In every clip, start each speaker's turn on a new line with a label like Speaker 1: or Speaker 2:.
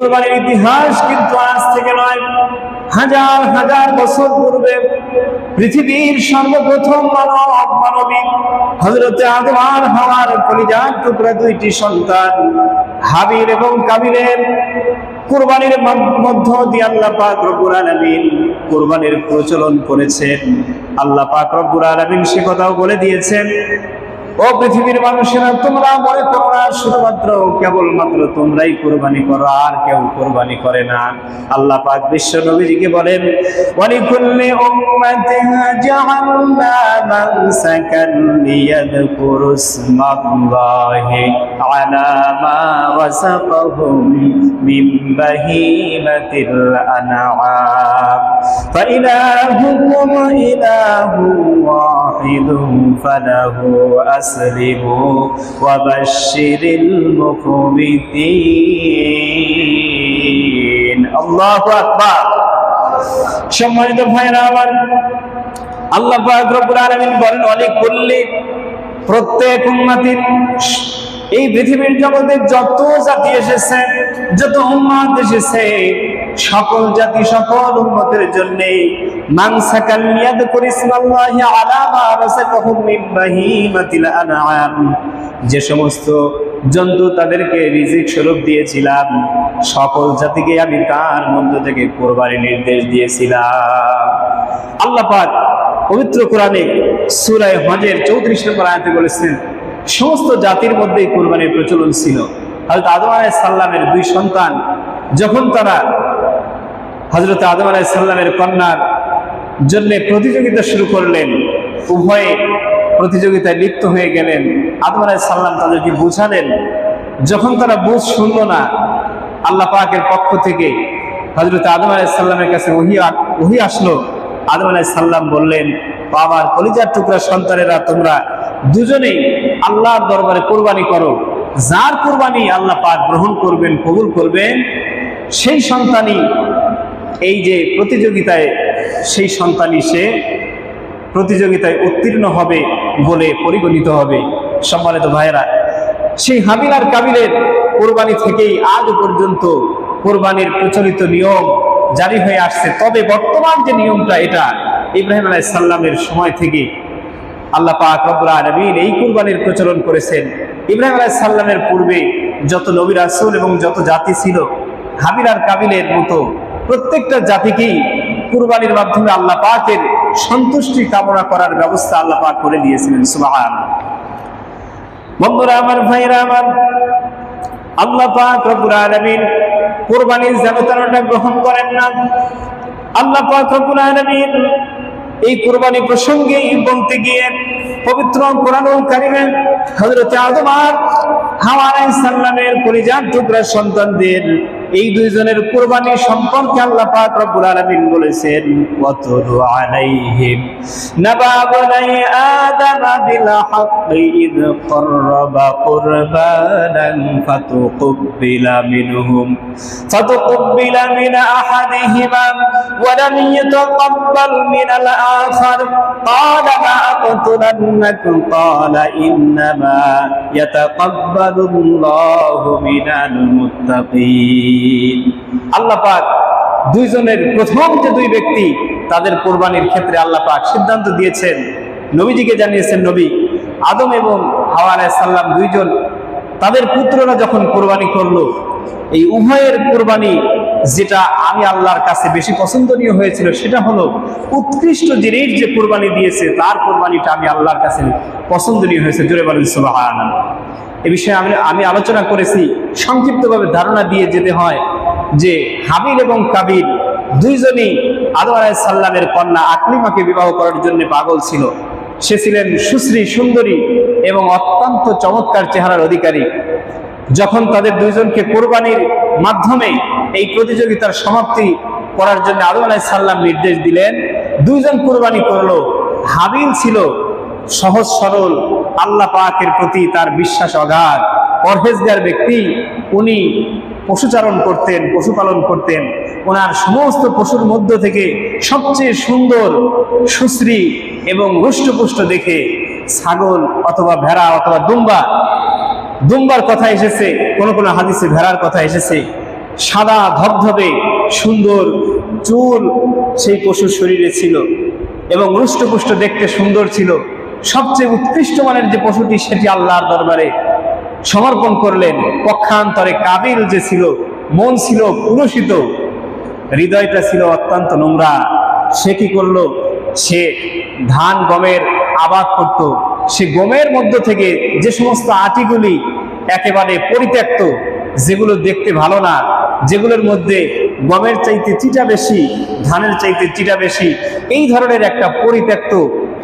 Speaker 1: কোরবানির ইতিহাস কিন্তু আজ থেকে নয়, হাজার হাজার বছর পূর্বে পৃথিবীর সর্বপ্রথম মানব, মানবী হজরতে আদম আর হাওয়ার কলিজার টুকরা দুইটি সন্তান হাবির এবং কাবিলের কোরবানির মধ্য দিয়ে আল্লাহ পাক রব্বুল আলামিন কোরবানির প্রচলন করেছেন। আল্লাহ পাক রব্বুল আলামিন সে কথাও বলে দিয়েছেন ও পৃথিবীর মানুষেরা, তোমরা মনে করো না, শুধুমাত্র কেবলমাত্র তোমরাই কোরবানি করো, আর কেউ কোরবানি করে না। আল্লাহ পাক বিশ্ব নবীজিকে বলেন, ওয়ালিকুল্লি উম্মাতিন জাআলনা মানসাকান লিয়াযকুরু ইসমাল্লাহি আলা মা মিন বাহিমাতিল আনআম। فإلهكم إله واحد فله أسلموا وبشر المخبتين الله أكبر সম্মানিত ভাইরা আমার আল্লাহ পাক রব্বুল আলামিন বলেন অনেক করলে প্রত্যেক উম্মাতির এই পৃথিবীর জগতে যত জাতি এসেছে যত উম্মাত এসেছে সকল জাতি, সকল উম্মতের জন্য যে সমস্ত জন্তু তাদেরকে রিজিক স্বরূপ দিয়েছিলাম, সকল জাতিকে আমি তার মধ্য থেকে কোরবানি নির্দেশ দিয়েছিলাম। আল্লাহ পবিত্র কোরআনে সূরা হজের 34 নম্বর আয়াতে বলেছেন, সমস্ত জাতির মধ্যেই কোরবানির প্রচলন ছিল। হযরত আদম সালামের দুই সন্তান, যখন তারা হযরত আদম আলাইহিস সালামের কন্যার জন্য প্রতিযোগিতা শুরু করলেন। উভয়ে প্রতিযোগিতায় লিপ্ত হয়ে গেলেন। আদম আলাইহিস সালাম তাদেরকে বুঝালেন, যখন তারা বুঝ শুনল না, আল্লাহ পাকের পক্ষ থেকে হযরত আদম আলাইহিস সালামের কাছে ওহি ওহি আসলো। আদম আলাইহিস সালাম বললেন, "ও আমার কলিজার টুকরা সন্তানেরা, তোমরা দুজনেই আল্লাহর দরবারে কোরবানি করো। যার কোরবানি আল্লাহ পাক গ্রহণ করবেন, কবুল করবেন, সেই সন্তানই এই যে প্রতিযোগিতায় সেই সন্তানই সে প্রতিযোগিতায় উত্তীর্ণ হবে বলে পরিগণিত হবে। সম্মানিত ভাইয়েরা, সেই হাবিল আর কাবিলের কোরবানি থেকেই আজ পর্যন্ত কোরবানির প্রচলিত নিয়ম জারি হয়ে আসছে। তবে বর্তমান যে নিয়মটা, এটা ইব্রাহিম আলাইহিস সাল্লামের সময় থেকে আল্লাহ পাক রব্বুল এই কুরবানির প্রচলন করেছেন। ইব্রাহিম আলাইহিস সাল্লামের পূর্বে যত নবী রাসূল এবং যত জাতি ছিল হাবিল আর কাবিলের মতো প্রত্যেকটা জাতিকেই কুরবানির মাধ্যমে আল্লাহ পাকের সন্তুষ্টি কামনা করার ব্যবস্থা আল্লাহ পাক করে দিয়েছিলেন সুবহান বন্ধুরা আমার ভাইরা আমার, আল্লাহ পাক রব্বুল আলামিন কুরবানির জাবেতানাটা গ্রহণ করেন না। আল্লাহ পাক রব্বুল আলামিন এই কুরবানি প্রসঙ্গে বলতে গিয়ে পবিত্র কোরআনুল কারিমে হযরত আদম আর হাওয়া আলাইহিস সালামের পরিজাত টুকরা সন্তানদের এই দুইজনের কুরবানি সম্পর্কে আল্লাহ পাক রব্বুল আলামিন বলেছেন ওয়াতুলু আলাইহিম নাবা বনাই আদম বিল হাক্কি ইদ قربا قربانا فتقبل منهم فتقبل من أحدهما ولم يتقبل من الآخر قال لأقتلنك قال إنما يتقبل الله من المتقين আল্লাহ পাক দুইজনের প্রথম যে দুই ব্যক্তি তাদের কোরবানির ক্ষেত্রে আল্লাহ পাক সিদ্ধান্ত দিয়েছেন, নবীজিকে জানিয়েছেন, নবী, আদম এবং হাওয়া আলাইহিস সালাম দুইজন, তাদের পুত্ররা যখন কোরবানি করল, এই উভয়ের কোরবানি যেটা আমি আল্লাহর কাছে বেশি পছন্দনীয় হয়েছিল সেটা হলো উৎকৃষ্ট জিনিস যে কোরবানি দিয়েছে, তার কোরবানিটা আমি আল্লাহর কাছে পছন্দনীয় হয়েছে। জোরে বলেন, সুবহানাল্লাহ। এ বিষয়ে আমি আমি আলোচনা করেছি। সংক্ষিপ্তভাবে ধারণা দিয়ে যেতে হয় যে হাবিল এবং কাবিল দুইজনই আদম আলাইহিস সাল্লামের কন্যা আকলিমাকে বিবাহ করার জন্য পাগল ছিল। সে ছিলেন সুশ্রী, সুন্দরী এবং অত্যন্ত চমৎকার চেহারার অধিকারী। যখন তাদের দুইজনকে কোরবানির মাধ্যমে এই প্রতিযোগিতার সমাপ্তি করার জন্য আদম আলাইহিস সাল্লাম নির্দেশ দিলেন, দুইজন কোরবানি করল। হাবিল ছিল সহজ সরল আল্লাহ পাকের প্রতি তার বিশ্বাস অগাধ। পরহেজগার ব্যক্তি, উনি পশুচারণ করতেন, পশুপালন করতেন। ওনার সমস্ত পশুর মধ্য থেকে সবচেয়ে সুন্দর, সুশ্রী এবং রুষ্টপুষ্ট দেখে ছাগল অথবা ভেড়া অথবা দুম্বা, দুম্বার কথা এসেছে, কোন কোন হাদিসে ভেড়ার কথা এসেছে। সাদা ধবধবে, সুন্দর চুল সেই পশুর শরীরে ছিল এবং রুষ্টপুষ্ট দেখতে সুন্দর ছিল। সবচেয়ে উৎকৃষ্ট মানের যে পশুটি, সেটি আল্লাহর দরবারে সমর্পণ করলেন। পক্ষান্তরে কাবিল যে ছিল, মন ছিল পুরসিত, হৃদয়টা ছিল অত্যন্ত নোংরা। সে কি করল? সে ধান, গমের আবাদ করত। সে গমের মধ্য থেকে যে সমস্ত আটিগুলি একেবারে পরিত্যক্ত, যেগুলো দেখতে ভালো না, যেগুলোর মধ্যে গমের চাইতে চিটা বেশি, ধানের চাইতে চিটা বেশি, এই ধরনের একটা পরিত্যক্ত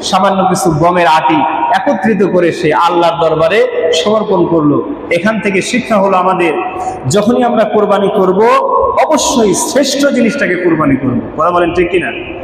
Speaker 1: সামান্য কিছু গমের আটি একত্রিত করে সে আল্লাহর দরবারে সমর্পণ করল। এখান থেকে শিক্ষা হলো আমাদের, যখনই আমরা কোরবানি করব, অবশ্যই শ্রেষ্ঠ জিনিসটাকে কোরবানি করব। কথা বলেন ঠিক কিনা?